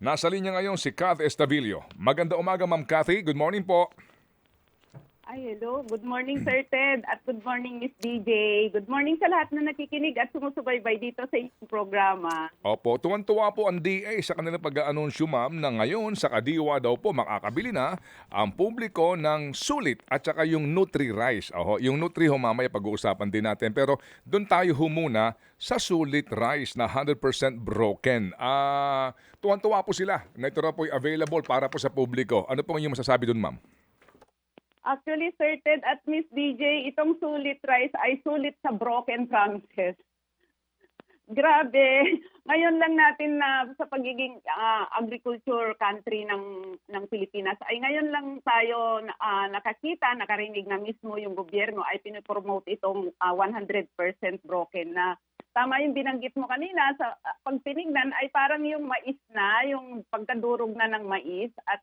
Nasa linya ngayon si Kath Estavillo. Maganda umaga, Ma'am Kathy. Good morning po. Ay, hello. Good morning, Sir Ted. At good morning, Miss DJ. Good morning sa lahat na nakikinig at sumusubaybay dito sa inyong programa. Opo, tuwan-tuwa po ang DA sa kanilang pag-aanunsyo, ma'am, na ngayon sa Kadiwa daw po makakabili na ang publiko ng sulit at saka yung Nutri-Rice. Oho, yung Nutri ho mamaya pag-uusapan din natin. Pero doon tayo humuna sa sulit rice na 100% broken. Ah, tuwan-tuwa po sila na ito raw po available para po sa publiko. Ano po ang inyong masasabi doon, ma'am? Actually, Sir at Miss DJ, itong sulit rice ay sulit sa broken promises. Grabe. Ngayon lang natin na sa pagiging ah, agriculture country ng ng Pilipinas ay ngayon lang tayo ah, nakakita, nakarinig na mismo yung gobyerno ay pinopromote itong ah, 100% broken na tama yung binanggit mo kanina sa ah, pag tinignan ay parang yung mais na, yung pagkadurog na ng mais at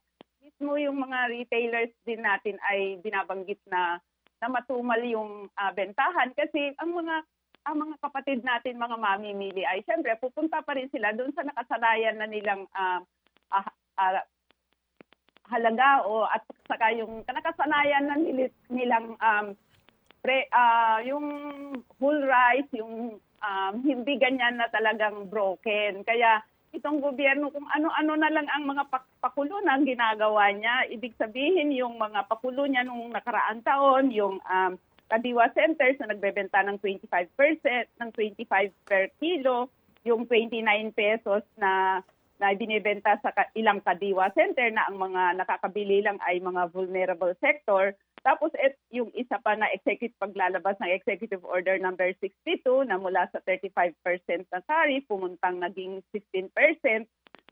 mismo yung mga retailers din natin ay binabanggit na na matumal yung ah, bentahan kasi ang mga ang mga kapatid natin mga mamimili ay syempre pupunta pa rin sila doon sa nakasanayan na nilang ah, ah, ah, halaga o at saka yung nakasanayan na nili- nilang um, pre, ah, yung whole rice, yung um, hindi ganyan na talagang broken. Kaya itong gobyerno kung ano-ano na lang ang mga pak- pakulo na ginagawa niya, ibig sabihin yung mga pakulo niya nung nakaraang taon, yung um, Kadiwa Centers na nagbebenta ng 25% ng 25 per kilo, yung 29 pesos na na binibenta sa ilang kadiwa center na ang mga nakakabili lang ay mga vulnerable sector. Tapos et, yung isa pa na executive paglalabas ng executive order number 62 na mula sa 35% na tariff pumuntang naging 16%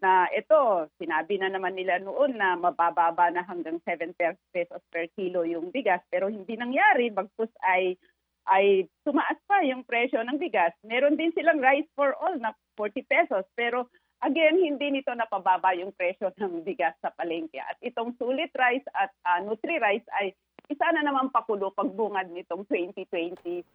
na ito, sinabi na naman nila noon na mabababa na hanggang 7 per- pesos per kilo yung bigas pero hindi nangyari bagkus ay ay tumaas pa yung presyo ng bigas. Meron din silang rice for all na 40 pesos pero again hindi nito napababa yung presyo ng bigas sa palengke. At itong sulit rice at ah, nutri rice ay isa na naman pakulo pagbungad nitong 2025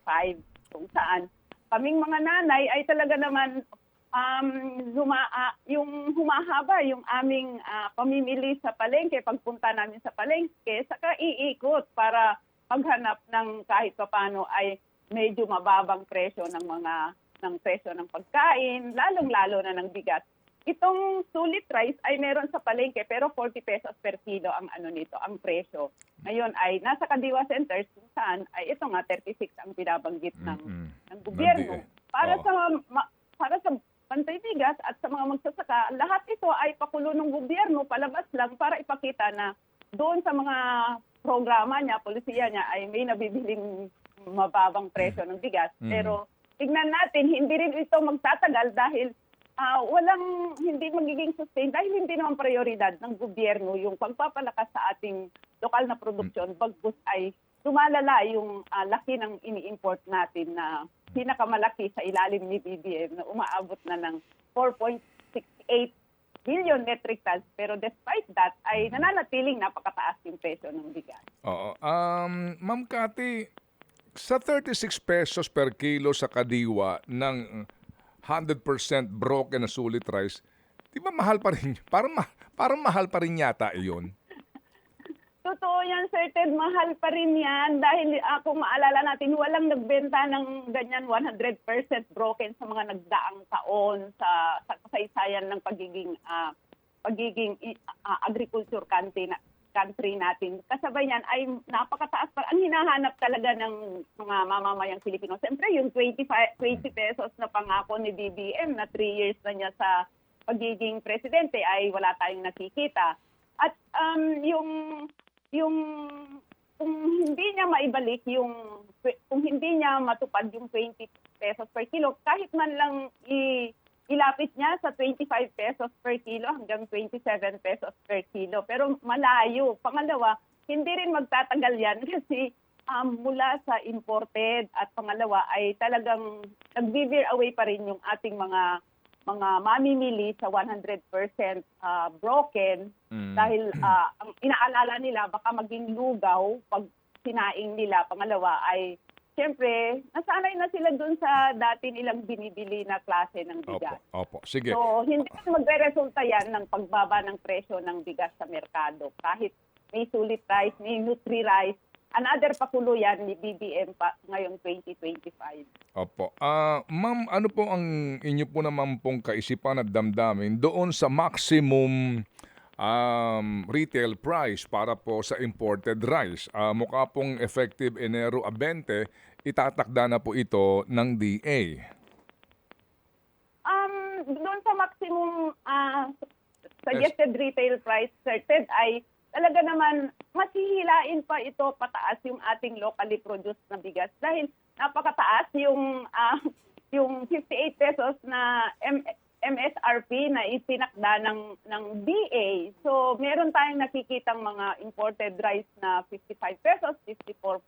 kung saan kaming mga nanay ay talaga naman um, huma, ah, yung humahaba yung aming ah, pamimili sa palengke, pagpunta namin sa palengke, saka iikot para maghanap ng kahit paano ay medyo mababang presyo ng mga ng presyo ng pagkain, lalong-lalo na ng bigas. Itong sulit rice ay meron sa palengke pero 40 pesos per kilo ang ano nito, ang presyo. Ngayon ay nasa Kadiwa Centers kung saan ay ito nga 36 ang binabanggit ng Mm-mm. ng gobyerno. Para Oo. sa ma- para sa pantay bigas at sa mga magsasaka, lahat ito ay pakulo ng gobyerno palabas lang para ipakita na doon sa mga programa niya, polisiya niya ay may nabibiling mababang presyo ng bigas. Mhm. Pero tignan natin, hindi rin ito magtatagal dahil ah, walang hindi magiging sustain dahil hindi naman prioridad ng gobyerno yung pagpapalakas sa ating lokal na produksyon bagkus ay lumalala yung ah, laki ng ini-import natin na pinakamalaki sa ilalim ni BBM na umaabot na ng 4.68 billion metric tons pero despite that ay nananatiling napakataas yung presyo ng bigas. Oo. Um, Ma'am Cathy, sa 36 pesos per kilo sa kadiwa ng 100% broken na sulit rice, di ba mahal pa rin? Parang, ma- parang mahal pa rin yata iyon. Totoo yan, Sir Ted. Mahal pa rin yan dahil uh, kung maalala natin, walang nagbenta ng ganyan 100% broken sa mga nagdaang taon sa, sa kasaysayan ng pagiging ah, pagiging ah, agriculture country, na, country natin. Kasabay yan ay napakataas pa. Ang hinahanap talaga ng mga mamamayang Pilipino. Siyempre, yung 25, 20 pesos na pangako ni BBM na 3 years na niya sa pagiging presidente ay wala tayong nakikita. At um, yung yung kung hindi niya maibalik yung kung hindi niya matupad yung 20 pesos per kilo kahit man lang i, ilapit niya sa 25 pesos per kilo hanggang 27 pesos per kilo pero malayo pangalawa hindi rin magtatagal yan kasi um, mula sa imported at pangalawa ay talagang nag-veer away pa rin yung ating mga mga mamimili sa 100% ah, broken Mm. dahil ah, ang inaalala nila baka maging lugaw pag sinaing nila. Pangalawa ay siyempre, nasanay na sila dun sa dati nilang binibili na klase ng Opo, bigas. opo. Sige. So, hindi magre-resulta yan ng pagbaba ng presyo ng bigas sa merkado. Kahit may sulit rice, may nutri rice, another pakulo yan ni BBM pa ngayong 2025. Opo. Ah, ma'am, ano po ang inyo po naman pong kaisipan at damdamin doon sa maximum um, retail price para po sa imported rice? Ah, mukha pong effective Enero a 20, itatakda na po ito ng DA. Um, doon sa maximum ah, suggested retail price certain ay talaga naman masihilain pa ito pataas yung ating locally produced na bigas dahil napakataas yung ah, yung 58 pesos na M- MSRP na itinakda ng ng DA. So meron tayong nakikitang mga imported rice na 55 pesos, 54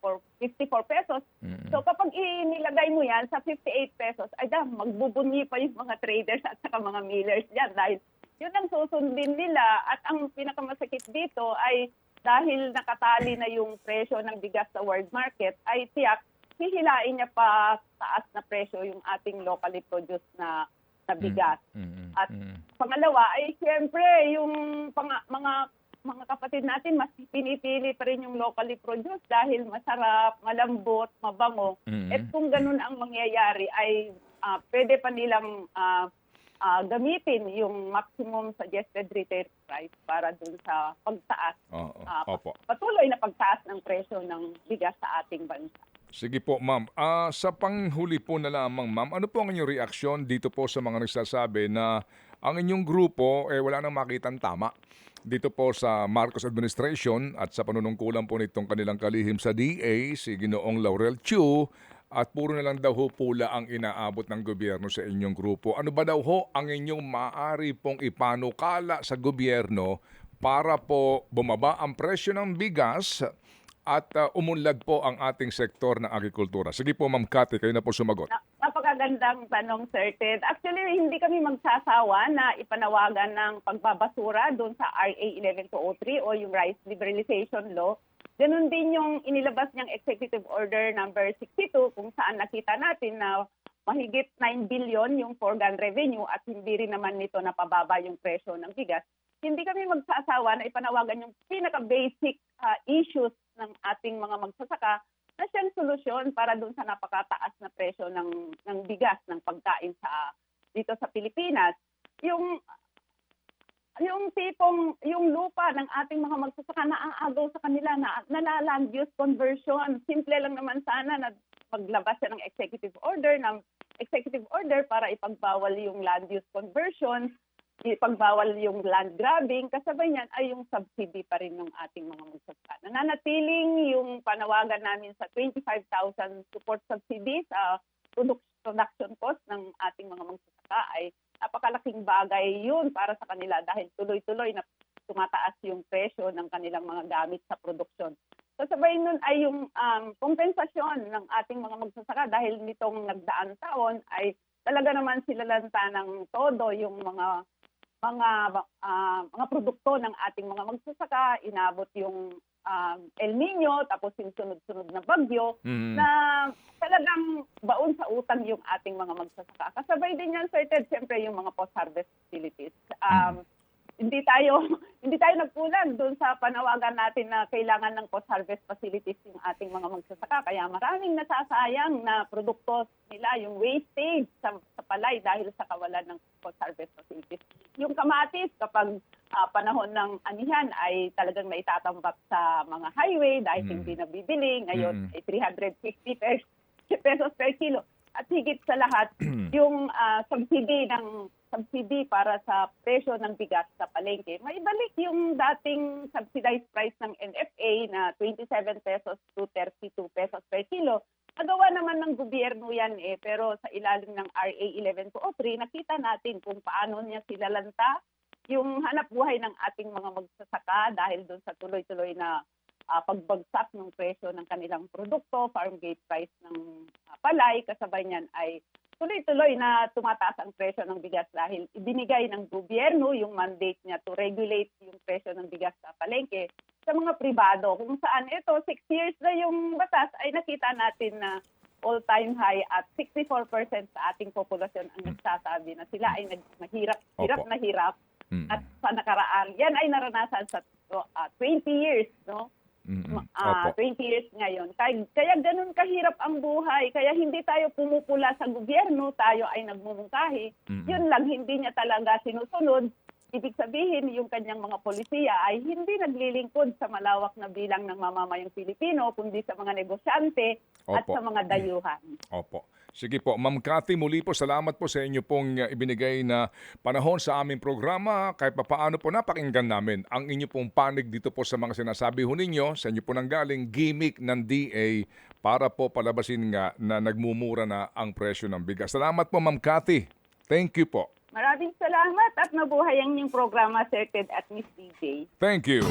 54, 54 pesos. So kapag inilagay mo yan sa 58 pesos, ay da, magbubunyi pa yung mga traders at saka mga millers dyan dahil yun ang susundin nila at ang pinakamasakit dito ay dahil nakatali na yung presyo ng bigas sa world market ay tiyak hihilain niya pa taas na presyo yung ating locally produced na na bigas. Mm, At mm. pangalawa ay siyempre yung pang- mga mga kapatid natin mas pinipili pa rin yung locally produced dahil masarap, malambot, mabango. Mm. At kung ganun ang mangyayari ay ah, pwede pa nilang ah, ah, gamitin yung maximum suggested retail price para dun sa pagtaas, Oo, ah, opo. patuloy na pagtaas ng presyo ng bigas sa ating bansa. Sige po, ma'am. Ah, sa panghuli po na lamang, ma'am, ano po ang inyong reaksyon dito po sa mga nagsasabi na ang inyong grupo eh wala nang makitang tama dito po sa Marcos administration at sa panunungkulan po nitong kanilang kalihim sa DA, si Ginoong Laurel Chu, at puro na lang daw ho pula ang inaabot ng gobyerno sa inyong grupo. Ano ba daw ho ang inyong maaari pong ipanukala sa gobyerno para po bumaba ang presyo ng bigas at uh, umunlad po ang ating sektor ng agrikultura. Sige po, Ma'am Cathy, kayo na po sumagot. Na- napakagandang tanong, Sir Ted. Actually, hindi kami magsasawa na ipanawagan ng pagbabasura doon sa RA 11203 o yung Rice Liberalization Law. Ganun din yung inilabas niyang Executive Order number 62 kung saan nakita natin na mahigit 9 billion yung foregone revenue at hindi rin naman nito napababa yung presyo ng bigas. Hindi kami magsasawa na ipanawagan yung pinaka-basic ah, issues ng ating mga magsasaka na siyang solusyon para doon sa napakataas na presyo ng ng bigas ng pagkain sa dito sa Pilipinas. Yung yung tipong yung lupa ng ating mga magsasaka na aagaw sa kanila na nalaland use conversion. Simple lang naman sana na maglabas siya ng executive order ng executive order para ipagbawal yung land use conversion ipagbawal yung land grabbing, kasabay niyan ay yung subsidy pa rin ng ating mga magsasaka. Nananatiling yung panawagan namin sa 25,000 support subsidy sa produc- production cost ng ating mga magsasaka ay napakalaking bagay yun para sa kanila dahil tuloy-tuloy na tumataas yung presyo ng kanilang mga gamit sa produksyon. Kasabay nun ay yung um, kompensasyon ng ating mga magsasaka dahil nitong nagdaan taon ay talaga naman sila lanta ng todo yung mga mga ah, mga produkto ng ating mga magsasaka, inabot yung um, El Nino, tapos yung sunod-sunod na bagyo, Mm. na talagang baon sa utang yung ating mga magsasaka. Kasabay din yan, Sir Ted, siyempre yung mga post-harvest facilities. Um, Hindi tayo hindi tayo nagkulang doon sa panawagan natin na kailangan ng post-harvest facilities yung ating mga magsasaka. Kaya maraming nasasayang na produkto nila, yung wastage sa, sa palay dahil sa kawalan ng post-harvest facilities. Kamatis, kapag ah, panahon ng anihan ay talagang naitatambak sa mga highway dahil Mm. hindi nabibili. Ngayon Mm. ay 350 pesos, pesos per kilo. At higit sa lahat, yung ah, subsidy ng subsidy para sa presyo ng bigas sa palengke, maibalik yung dating subsidized price ng NFA na 27 pesos to 32 pesos per kilo. Nagawa naman ng gobyerno yan eh, pero sa ilalim ng RA 11203, nakita natin kung paano niya silalanta yung hanap buhay ng ating mga magsasaka dahil doon sa tuloy-tuloy na ah, pagbagsak ng presyo ng kanilang produkto, farm gate price ng ah, palay, kasabay niyan ay tuloy-tuloy na tumataas ang presyo ng bigas dahil ibinigay ng gobyerno yung mandate niya to regulate yung presyo ng bigas sa palengke. Sa mga pribado kung saan ito, six years na yung batas ay nakita natin na all-time high at 64% sa ating populasyon ang nagsasabi na sila ay nag- mahirap, hirap na hirap Mm. at sa nakaraan. Yan ay naranasan sa ah, 20 years, no? Ah, Opo. 20 years ngayon. Kaya, kaya ganun kahirap ang buhay. Kaya hindi tayo pumupula sa gobyerno, tayo ay nagmumungkahi. Mm-mm. Yun lang, hindi niya talaga sinusunod. Ibig sabihin, yung kanyang mga polisiya ay hindi naglilingkod sa malawak na bilang ng mamamayang Pilipino, kundi sa mga negosyante at Opo. sa mga dayuhan. Opo. Sige po, Ma'am Cathy, muli po salamat po sa inyo pong uh, ibinigay na panahon sa aming programa. Kahit papaano po napakinggan namin ang inyo pong panig dito po sa mga sinasabi ho ninyo, sa inyo po nang galing gimmick ng DA para po palabasin nga na nagmumura na ang presyo ng bigas. Salamat po, Ma'am Cathy. Thank you po. Maraming salamat at mabuhay ang inyong programa, Sir Ted at Miss DJ. Thank you.